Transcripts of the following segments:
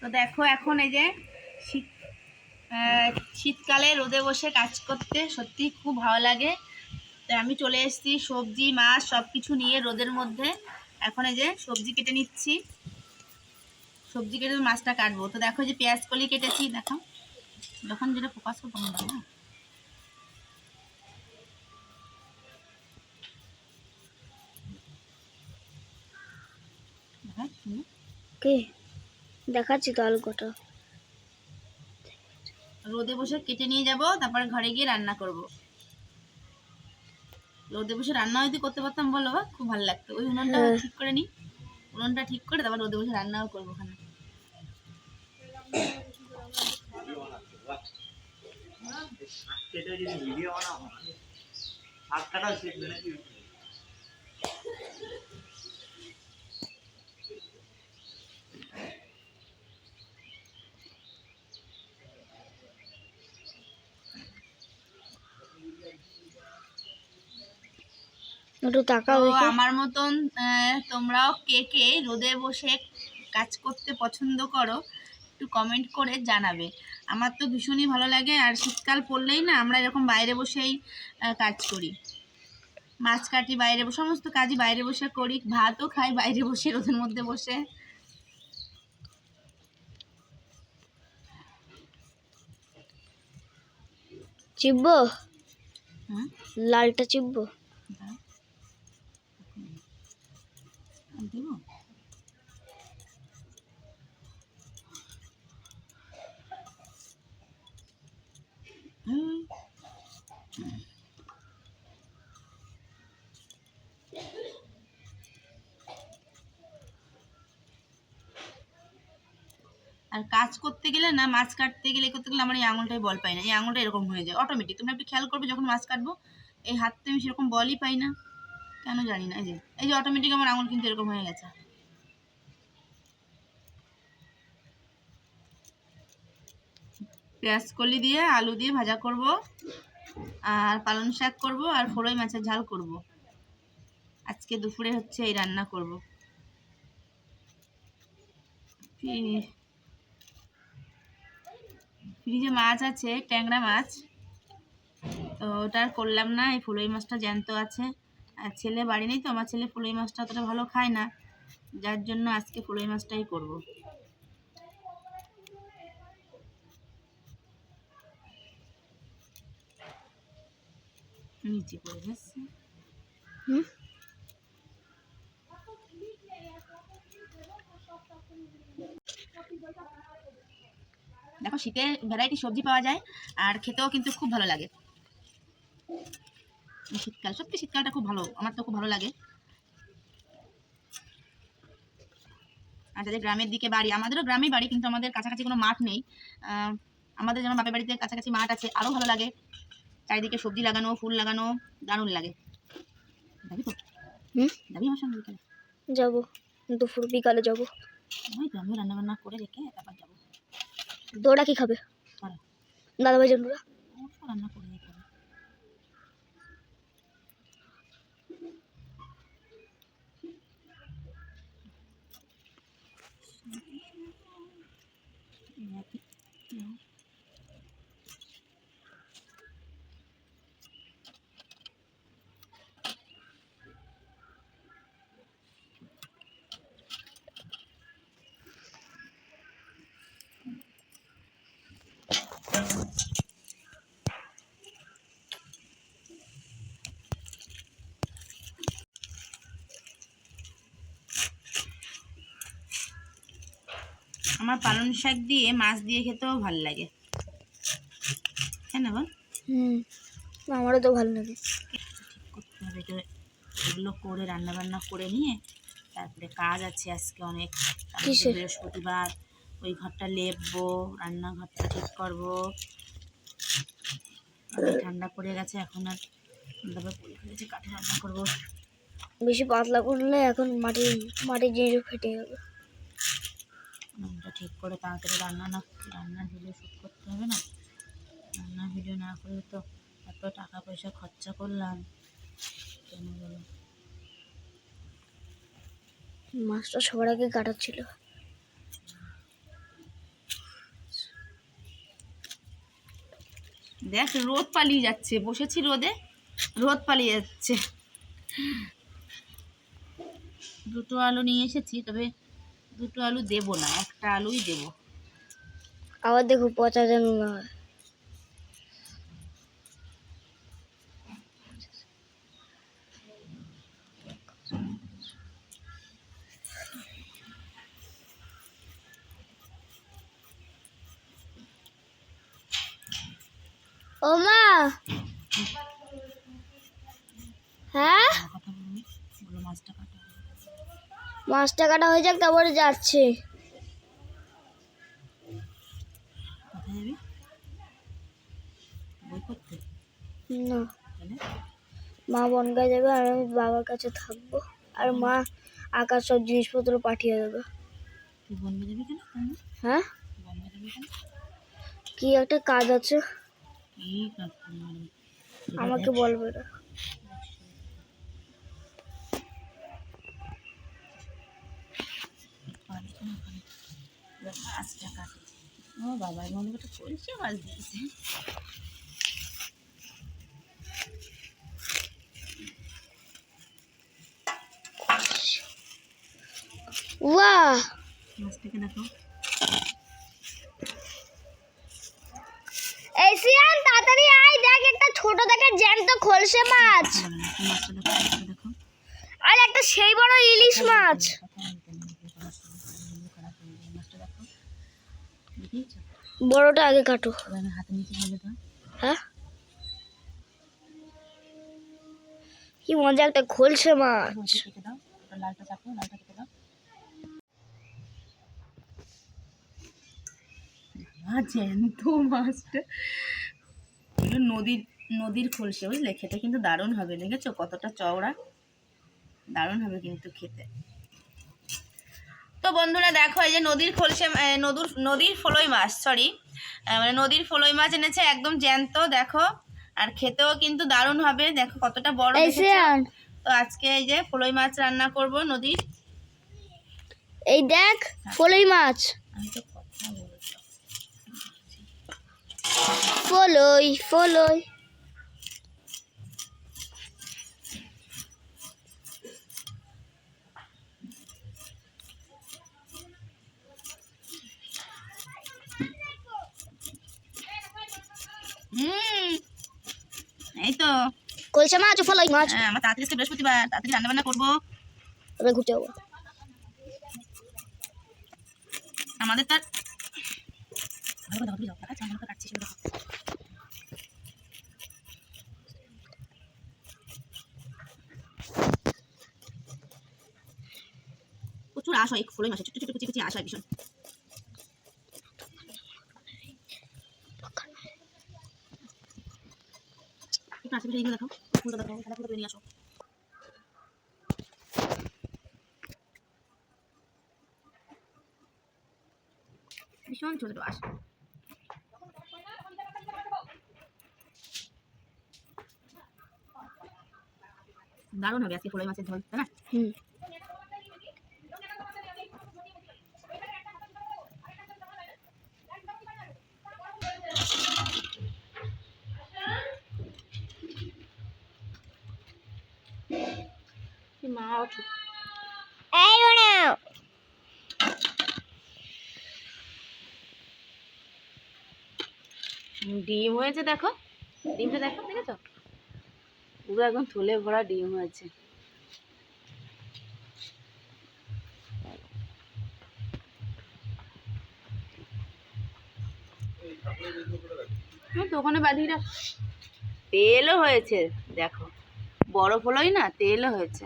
তো দেখো এখন এই যে শীত শীতকালে রোদে বসে কাজ করতে সত্যি খুব ভালো লাগে। তো আমি চলে এসেছি সবজি, মাছ সব কিছু নিয়ে রোদের মধ্যে। এখন এই যে সবজি কেটে নিচ্ছি। সবজি কেটে মাছটা কাটবো। তো দেখো যে পেঁয়াজ কলি কেটেছি, দেখো। যখন যেটা ফোকাস করব না। না? কে? দেখাচ্ছি তো আলু কটা। রোদে বসে কেটে নিয়ে যাব তারপরে ঘরে গিয়ে রান্না করব। রোদে বসে রান্না যদি করতে পারতাম বলো বা খুব ভালো লাগতো। ওই উনুনটা হ্যাঁ। ঠিক করে নি। উনুনটা ঠিক করে তারপর রোদে বসে রান্নাও করব ওখানে। ভিডিও বানাও শাক কাটাও শিখবে নাকি একটু তাকাও আমার মতন তোমরাও কে কে রোদে বসে কাজ করতে পছন্দ করো একটু কমেন্ট করে জানাবে। আমার তো ভীষণই ভালো লাগে আর শীতকাল পড়লেই না আমরা এরকম বাইরে বসেই কাজ করি। মাছ কাটি বাইরে বসে সমস্ত কাজই বাইরে বসে করি ভাতও খাই বাইরে বসে রোদের মধ্যে বসে। চিববো? হুম লালটা চিববো দাও। আর দেবো? আর কাজ করতে গেলে না, মাছ কাটতে গেলে করতে গেলে আমার এই আঙুলটাই বল পাই না। এই আঙুলটা এরকম হয়ে যায়। অটোমেটিক তোমরা একটু খেয়াল করবে, যখন মাছ কাটবো, এই হাতটা আমি সেরকম বলই পাই না। কেন জানি না, এই যে এই যে অটোমেটিক আমার আঙুল কিন্তু এরকম হয়ে গেছে। পেঁয়াজ কলি দিয়ে, আলু দিয়ে ভাজা করব, আর পালং শাক করব, আর ফোড়ই মাছের ঝাল করব। আজকে দুপুরে হচ্ছে এই রান্না করব। ফ্রি- ফ্রিজে মাছ আছে, ট্যাংরা মাছ। তো ওটা করলাম না, এই ফুলই মাছটা জ্যান্ত আছে। আর ছেলে বাড়ি নেই তো আমার ছেলে ফুলই মাছটা অতটা ভালো খায় না। যার জন্য আজকে ফুলই মাছটাই করব। নিচে পড়ে যাচ্ছে হুম? দেখো শীতে ভ্যারাইটি সবজি পাওয়া যায় আর খেতেও কিন্তু খুব ভালো লাগে। শীতকাল। সত্যি শীতকালটা খুব ভালো। আমার তো খুব ভালো লাগে। আর যাদের গ্রামের দিকে বাড়ি আমাদেরও গ্রামে বাড়ি কিন্তু আমাদের কাছাকাছি কোনো মাঠ নেই। আমাদের যেমন বাপের বাড়িতে কাছাকাছি মাঠ আছে আরও ভালো লাগে। চারিদিকে সবজি লাগানো ফুল লাগানো দারুণ লাগে। যাবি তো? যাবি আমার সঙ্গে বিকালে? যাব। দুপুর বিকালে যাব। ওই তো আমিও রান্না বান্না করে রেখে তারপর যাব। তোরা কি খাবে? চলো দাদা ভাই জন্যরা রান্না করে রেখে আমার পালং শাক দিয়ে মাছ দিয়ে খেতেও ভালো লাগে। হ্যাঁ না হুম আমারও তো ভালো লাগে। করতে হবে তো এগুলো করে রান্না বান্না করে নিয়ে তারপরে কাজ আছে আজকে অনেক। বৃহস্পতিবার ওই ঘরটা লেপবো রান্নাঘরটা ঠিক করব। ঠান্ডা পড়ে গেছে এখন আর তারপরে পড়ে ফেলেছে কাঠে রান্না করব। বেশি পাতলা করলে এখন মাটি মাটির জিনিস ফেটে যাবে। ঘুমটা ঠিক করে তাড়াতাড়ি রান্না না রান্নার ভিডিও শ্যুট করতে হবে না। রান্নার ভিডিও না করলে তো এত টাকা পয়সা খরচা করলাম। কেন বলো? মাছটা সবার আগে কাটাচ্ছিল ছিল। দেখ রোদ পালিয়ে যাচ্ছে। বসেছি রোদে রোদ পালিয়ে যাচ্ছে। দুটো আলো নিয়ে এসেছি তবে দুটো আলু দেবো না, একটা আলুই দেবো। আবার দেখো পচা যেন না হয়। ও মা! হ্যাঁ? মাছটা কাটা হয়ে যাক, তারপরে যাচ্ছে। না। মা বনগায় যাবে আর আমি বাবার কাছে থাকব। আর মা আঁকার সব জিনিসপত্র পাঠিয়ে দেবে? হ্যাঁ? কি একটা কাজ আছে? আমাকে বলবে না। মাছটা ও বাবা মনে করতে কলসি মাছ দিয়েছে। বাহ মাছটাকে দেখো। এই তাড়াতাড়ি আয় দেখ একটা ছোট দেখে জ্যান্ত খলসে মাছ। দেখো। আর একটা সেই বড় ইলিশ মাছ মাছটা দেখো দেখিয়েছো বড়টা আগে কাটো। হাতে নিচে ফেলে দাও হ্যাঁ? কি মজা একটা খোলছে মাছ। বলতে দাও। লালটা চাপো লালটা কেটে দাও। জ্যান্ত মাছটা। এগুলো নদীর নদীর খলসে বুঝলে? খেতে কিন্তু দারুণ হবে দেখেছ? কতটা চওড়া। দারুণ হবে কিন্তু খেতে। বন্ধুরা দেখো এই যে নদীর খলসে নদীর নদীর ফলই মাছ সরি মানে নদীর ফলই মাছ এনেছে একদম জ্যান্ত দেখো। আর খেতেও কিন্তু দারুণ হবে দেখো কতটা বড় তো আজকে এই যে ফলই মাছ রান্না করব নদীর। এই দেখ ফলই মাছ। ফলই ফলই। এই তো। খলসে মাছ ফলই মাছ। হ্যাঁ, আমার তাড়াতাড়ি আজকে বৃহস্পতিবার তাড়াতাড়ি রান্না বান্না করব। এবার ঘুরতে যাব। আমাদের তার। প্রচুর আশ হয় ফলই মাসে ছোট ছোট কুচি কুচি আশ হয় ভীষণ। একটু আশেপাশে এগুলো দেখো ফুলটা দেখো সাদা ফুলটা নিয়ে আসো। ভীষণ ছোট আশ দারুণ হবে আজকে ফলই মাছের ঝোল, তাই না? হুম মা ওঠো এই বানাও ডিম হয়েছে দেখো। ডিমটা দেখো দেখেছ? পুরো একদম থলে ভরা ডিম হয়েছে। দোকানে বাঁধিয়ে রাখ। তেলও হয়েছে দেখো। বরফ হলোই না তেলও হয়েছে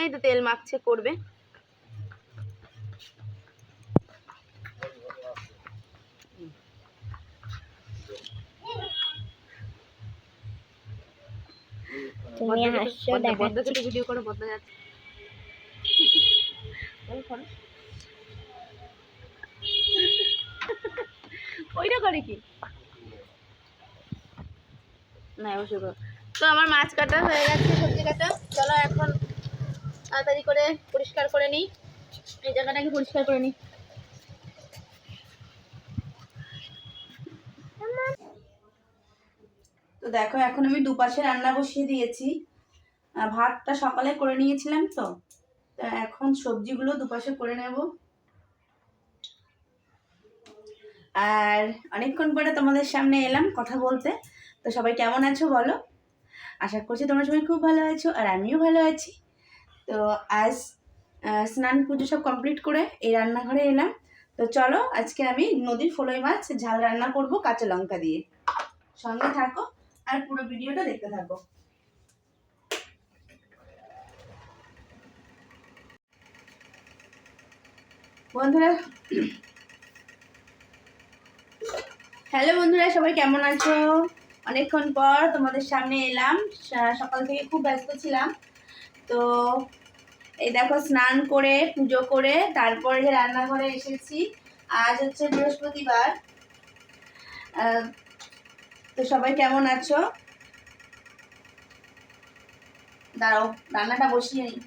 এই তো তেল মাখছে করবে। তুমি হাসছো ভিডিও করো যাচ্ছে। ওইটা করে কি? না তো আমার মাছ কাটা হয়ে গেছে সবজি কাটা। চলো এখন তাড়াতাড়ি করে পরিষ্কার করে নিই। এই জায়গাটাকে পরিষ্কার করে নিই। তো দেখো, এখন আমি দুপাশে রান্না বসিয়ে দিয়েছি। ভাতটা সকালে করে নিয়েছিলাম তো এখন সবজিগুলো দুপাশে করে নেব। আর অনেকক্ষণ পরে তোমাদের সামনে এলাম কথা বলতে। তো সবাই কেমন আছো বলো? আশা করছি তোমরা সবাই খুব ভালো আছো, আর আমিও ভালো আছি। তো আজ স্নান পুজো সব কমপ্লিট করে এই রান্নাঘরে এলাম। তো চলো, আজকে আমি নদীর ফলই মাছ, ঝাল রান্না করব কাঁচা লঙ্কা দিয়ে। সঙ্গে থাকো আর পুরো ভিডিওটা দেখতে থাকো। বন্ধুরা, হ্যালো বন্ধুরা, সবাই কেমন আছো? অনেকক্ষণ পর তোমাদের সামনে এলাম। সকাল থেকে খুব ব্যস্ত ছিলাম। তো এই দেখো স্নান করে, পুজো করে, তারপরে রান্নাঘরে এসেছি। আজ হচ্ছে বৃহস্পতিবার। তো সবাই কেমন আছো? দাঁড়াও, রান্নাটা বসিয়ে নিই।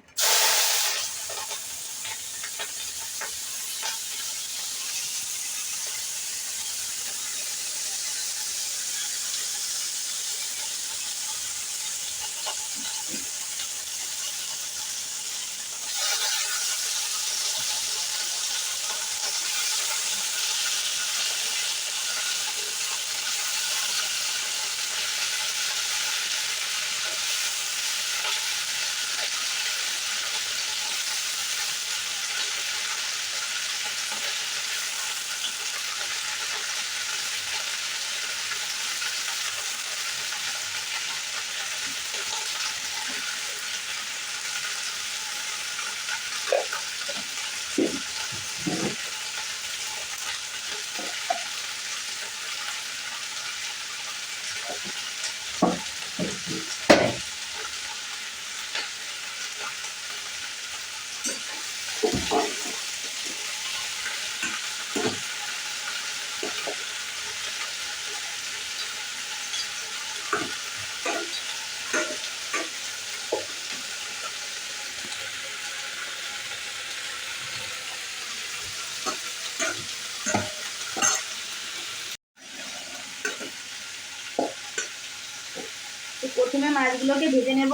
প্রথমে মাছগুলোকে ভেজে নেব।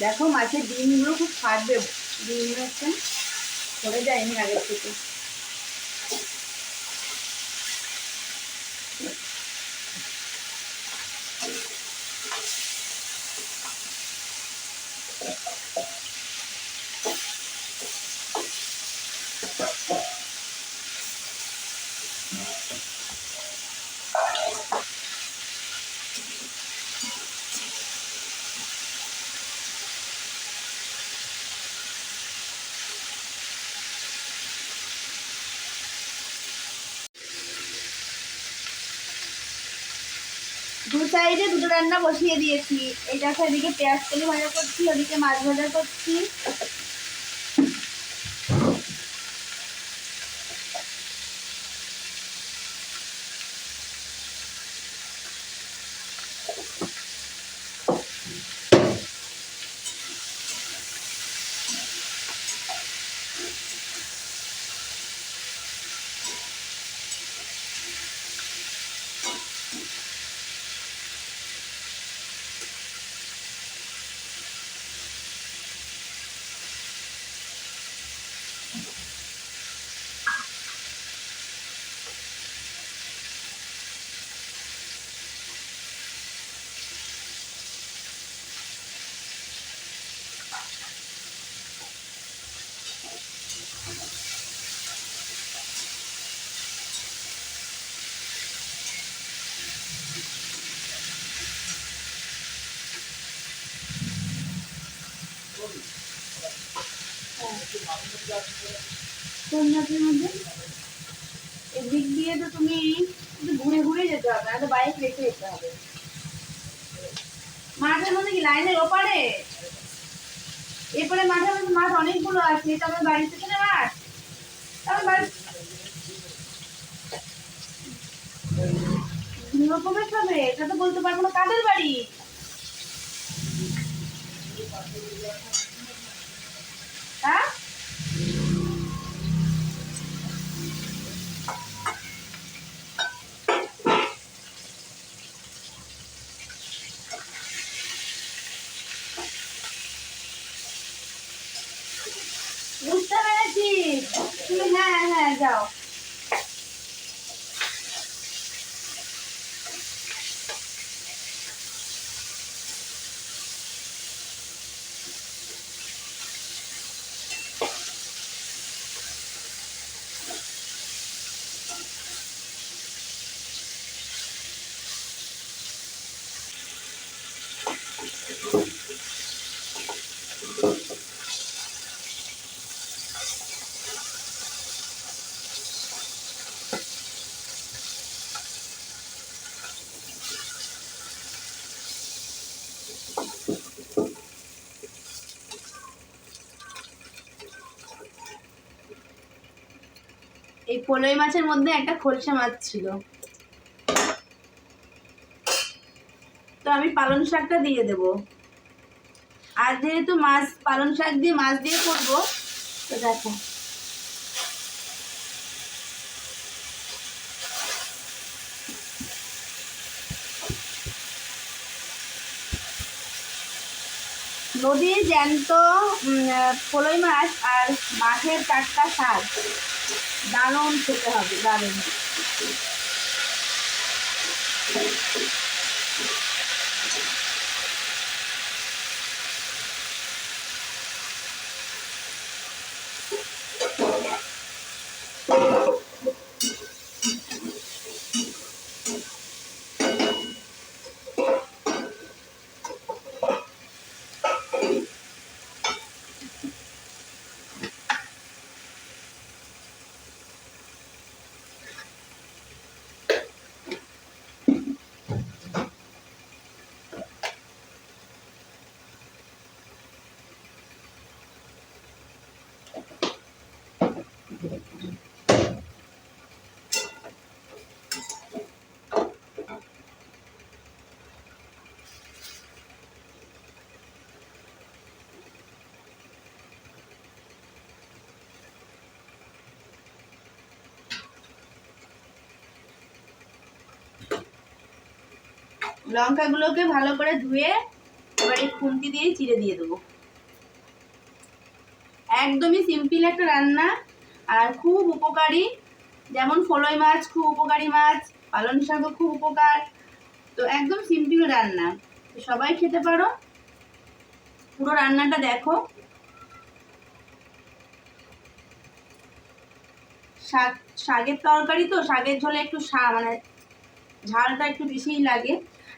দেখো মাছের ডিমগুলো খুব ফাটবে। ডিম হচ্ছে পড়ে যায়নি আগের থেকে। দু সাইডে দুটো রান্না বসিয়ে দিয়েছি। এটা দেখো এদিকে পেঁয়াজ কলি ভাজা করছি, ওদিকে মাছ ভাজা করছি। এদিক দিয়ে তো তুমি ঘুরে ঘুরে যেতে হবে না বাইক রেখে যেতে হবে। মাঠের মধ্যে কি লাইনের ওপারে? এরপরে মাঠের মধ্যে মাঠ অনেকগুলো আছে তবে বাড়ি থেকে মাঠ তবে বাড়ি হবে, এটা তো বলতে পারব না, কাদের বাড়ি হ্যাঁ বুঝতে পেরেছি তুমি হ্যাঁ হ্যাঁ যাও এই পলই মাছের মধ্যে একটা খলসা মাছ ছিল। তো আমি পালং শাকটা দিয়ে দেব। আর যেহেতু মাছ, পালং শাক দিয়ে মাছ দিয়ে করব, তো দেখো। নদীর জ্যান্ত পলই মাছ আর মাছের টাটকা শাক। দারুণ খেতে হবে, দারুণ। লঙ্কাগুলোকে ভালো করে ধুয়ে এবার খুন্তি দিয়ে চিড়ে দিয়ে দেবো। একদমই সিম্পল একটা রান্না, আর খুব উপকারী। যেমন ফলই মাছ খুব উপকারী মাছ, পালং শাকও খুব উপকার। তো একদম সিম্পল রান্না। তো সবাই খেতে পারো। পুরো রান্নাটা দেখো। শাক, শাকের তরকারি তো, শাকের ঝোলে একটু মানে ঝালটা একটু বেশিই লাগে।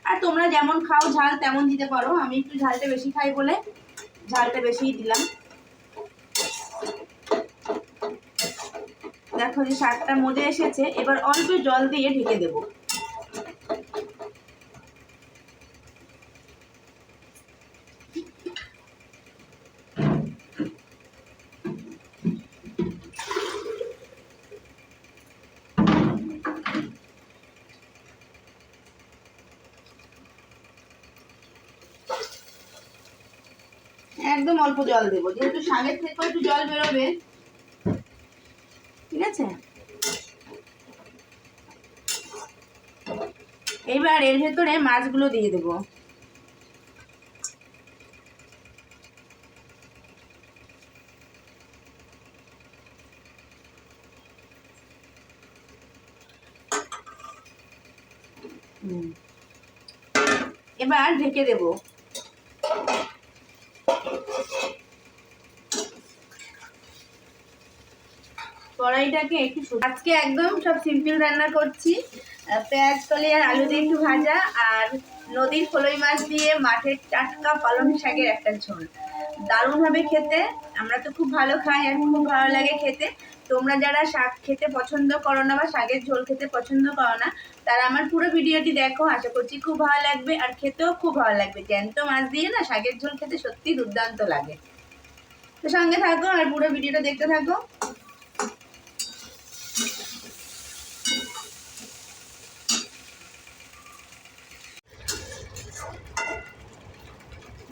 আর তোমরা যেমন খাও ঝাল, তেমন দিতে পারো। আমি একটু ঝালটা বেশি খাই বলে ঝালটা বেশিই দিলাম। দেখো যে শাকটা মজে এসেছে। এবার অল্প জল দিয়ে ঢেকে দেব। একদম অল্প জল দেবো। যেহেতু শাকের থেকে একটু জল বেরোবে। ঠিক আছে? এবার এর ভেতরে মাছগুলো দিয়ে দেবো। এবার ঢেকে দেবো। কড়াইটাকে একটু আজকে একদম সব সিম্পল রান্না করছি। পেঁয়াজ, কলি আর আলু দিয়ে একটু ভাজা, আর নদীর ফলই মাছ দিয়ে মাঠের টাটকা পালং শাকের একটা ঝোল। দারুণ হবে খেতে। আমরা তো খুব ভালো খাই আর খুব ভালো লাগে খেতে। তোমরা যারা শাক খেতে পছন্দ করো না বা শাকের ঝোল খেতে পছন্দ করো না, তারা আমার পুরো ভিডিওটি দেখো। আশা করছি খুব ভালো লাগবে, আর খেতেও খুব ভালো লাগবে। জ্যান্ত মাছ দিয়ে না শাকের ঝোল খেতে সত্যি দুর্দান্ত লাগে। তো সঙ্গে থাকো আর পুরো ভিডিওটা দেখতে থাকো।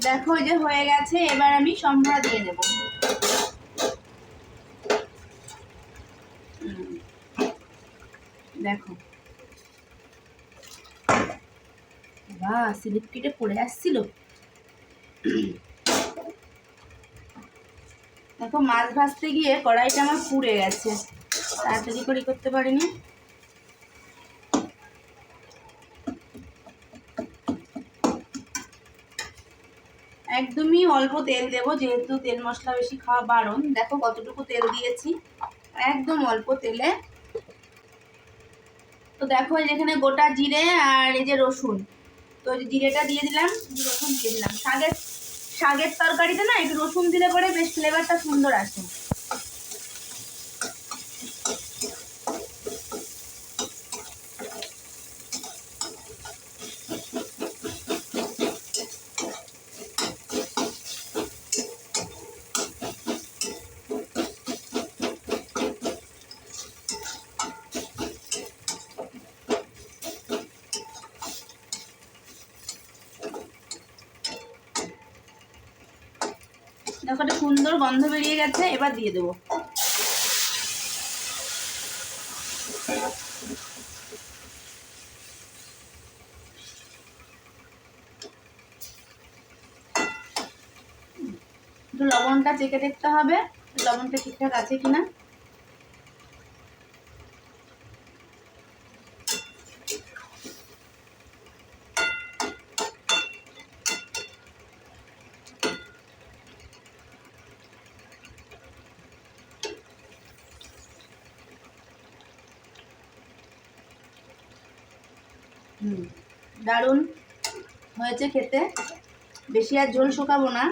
দেখো যে হয়ে গেছে, এবার আমি সম্ভরা দিয়ে নেব। দেখো। বাহ, স্লিপ কেটে পড়ে আসছিল। দেখো, মাছ ভাজতে গিয়ে কড়াইটা আমার পুড়ে গেছে। তাড়াতাড়ি করে করতে পারিনি? একদমই অল্প তেল দেব, যেহেতু তেল মশলা বেশি খাওয়া বারণ। দেখো কতটুকু তেল দিয়েছি। একদম অল্প তেলে। তো দেখো এখানে গোটা জিরে আর এই যে রসুন। তো জিরেটা দিয়ে দিলাম, রসুন দিয়ে দিলাম। শাকের শাকের তরকারিতে না একটু রসুন দিলে পরে বেশ ফ্লেভারটা সুন্দর আসে। দেখো সুন্দর গন্ধ বেরিয়ে গেছে, এবার দিয়ে দেবো। লবণটা চেখে দেখতে হবে, লবণটা ঠিকঠাক আছে কিনা। দারুণ হয়েছে খেতে। বেশি আর ঝোল শুকাবো না।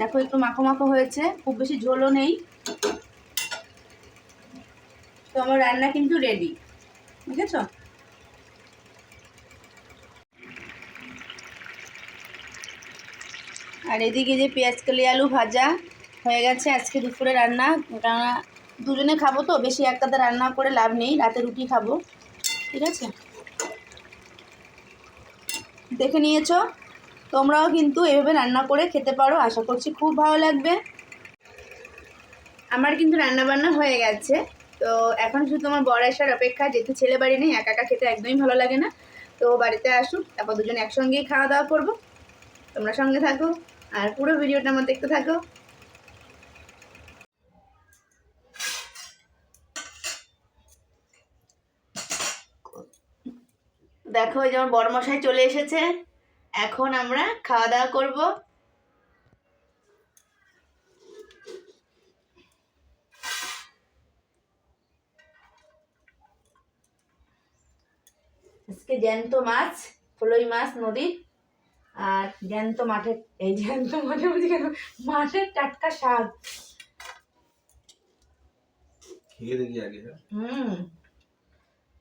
দেখো একটু মাখো মাখো হয়েছে, খুব বেশি ঝোলও নেই। তো আমার রান্না কিন্তু রেডি বুঝেছ? আর এদিকে যে পেঁয়াজ কালি আলু ভাজা হয়ে গেছে আজকে দুপুরে রান্না, কেননা দুজনে খাব তো, বেশি একটাতে রান্না করে লাভ নেই, রাতে রুটি খাব, ঠিক আছে? দেখে নিয়েছো। তোমরাও কিন্তু এভাবে রান্না করে খেতে পারো। আশা করছি খুব ভালো লাগবে। আমার কিন্তু রান্না বান্না হয়ে গেছে। তো এখন শুধু তোমার বড় আসার অপেক্ষা। যেহেতু ছেলে বাড়ি নেই, একা একা খেতে একদমই ভালো লাগে না। তো বাড়িতে আসুক, তারপর দুজন একসঙ্গেই খাওয়া দাওয়া করব। তোমরা সঙ্গে থাকো, আর পুরো ভিডিওটা আমার দেখতে থাকো। দেখো যেমন বড়মশাই চলে এসেছে। এখন আমরা খাওয়া দাওয়া করব। আজকে জ্যান্ত মাছ ফলই মাছ নদীর আর জ্যান্ত মাঠের এই জ্যান্ত মাঠে বলছি কেন? মাঠের টাটকা শাক। খেয়ে দেখি আগে হ্যাঁ। হুম।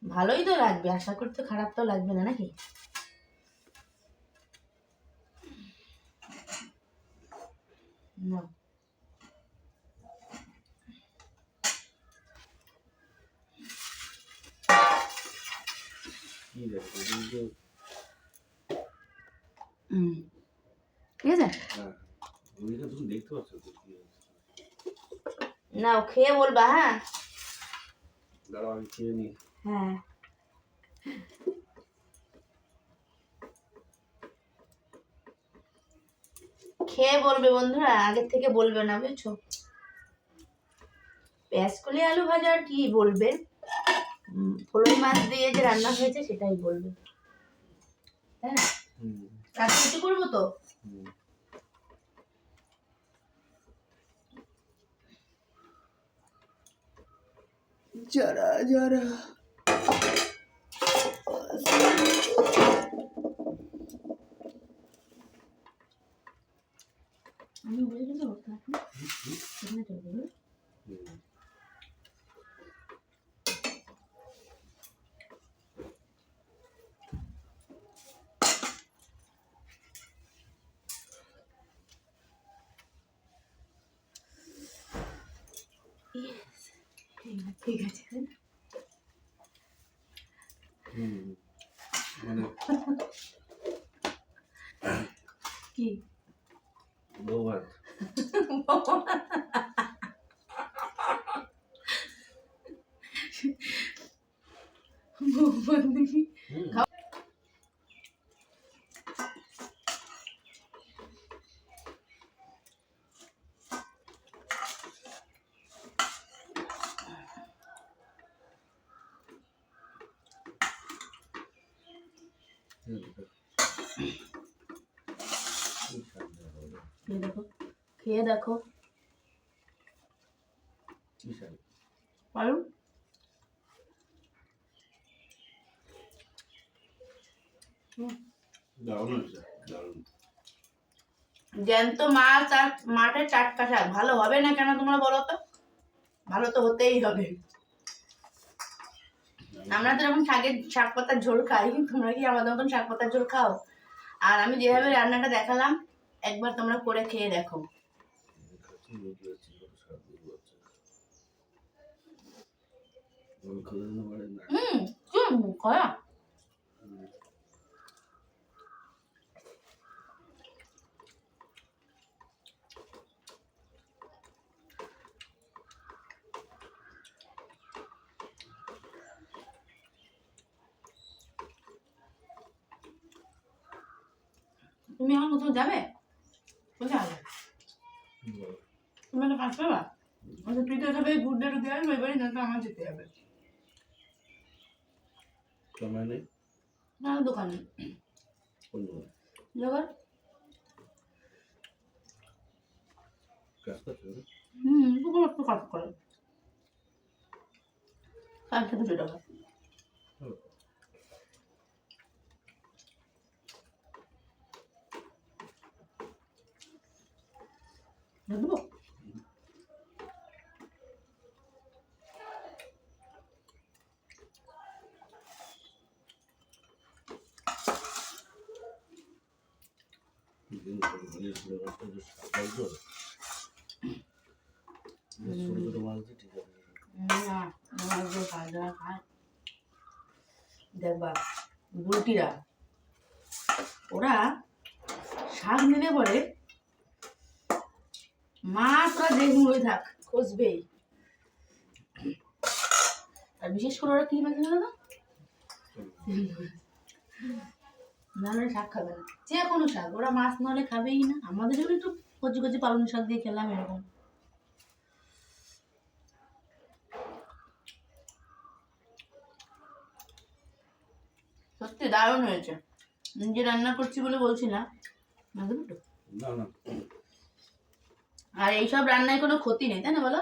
ভালোই তো লাগবে আশা করি তো খারাপ তো লাগবে না নাকি? না। ঠিক আছে? হ্যাঁ। না খেয়ে বলবা হ্যাঁ? দাঁড়াও আমি খেয়ে নিই। হ্যাঁ। খেয়ে বলবে বন্ধুরা আগের থেকে বলবে না বুঝছ? পেঁয়াজ কলি আলু ভাজা আর কি বলবে? ফলই মাছ দিয়ে যে রান্না হয়েছে সেটাই বলবে। হ্যাঁ কিছু করব তো? যারা যারা আমি বলে দেবো কাকু এখানে চলে যাবে হুম Yes. ঠিক আছে হুম মানে কি মুখ বন্ধ কি? হুম। হুম, কি ঠান্ডা হবে। খেয়ে দেখো খেয়ে দেখো। জ্যান্ত মাছ আর মাঠের টাটকা শাক ভালো হবে না কেন তোমরা বলো তো? ভালো তো হতেই হবে। আমরা তো যখন শাকের শাক পাতার ঝোল খাই তোমরা কি আমাদের মতন শাক পাতার ঝোল খাও? আর আমি যেভাবে রান্নাটা দেখালাম একবার তোমরা করে খেয়ে দেখো। তুমি এখন কোথাও যাবে? কোথায় তুমি একটা কাজ করবা আচ্ছা তুই তো এখানে গুড ডে দিয়ে আসবে এবারে না তো আমার যেতে হবে। নেই? না দোকানে। কোন দোকানে? কাজ না? হুম দোকান একটু কাজ করে। কালকে দুশো টাকা হুম। দেবো দিন করে বলে ছিল, একটা যে শাক হয় তো। বেশ ছোট ছোট মাছ দিয়ে ঠিক আছে। না আমার যে খায় যারা খায় দেখবা বুলটিরা ওরা শাক নিলে পরে মা তোরা ওই থাক খুঁজবেই আর বিশেষ করে ওরা কি জানো না না হলে শাক খাবে না। যে কোনো শাক, ওরা মাছ নাহলে খাবেই না। আমাদের জন্য একটু কচি কচি পালং শাক দিয়ে খেলাম এরকম। সত্যি দারুণ হয়েছে। নিজে রান্না করছি বলে বলছি না? না না। আর এইসব রান্নায় কোনো ক্ষতি নেই তাই না বলো?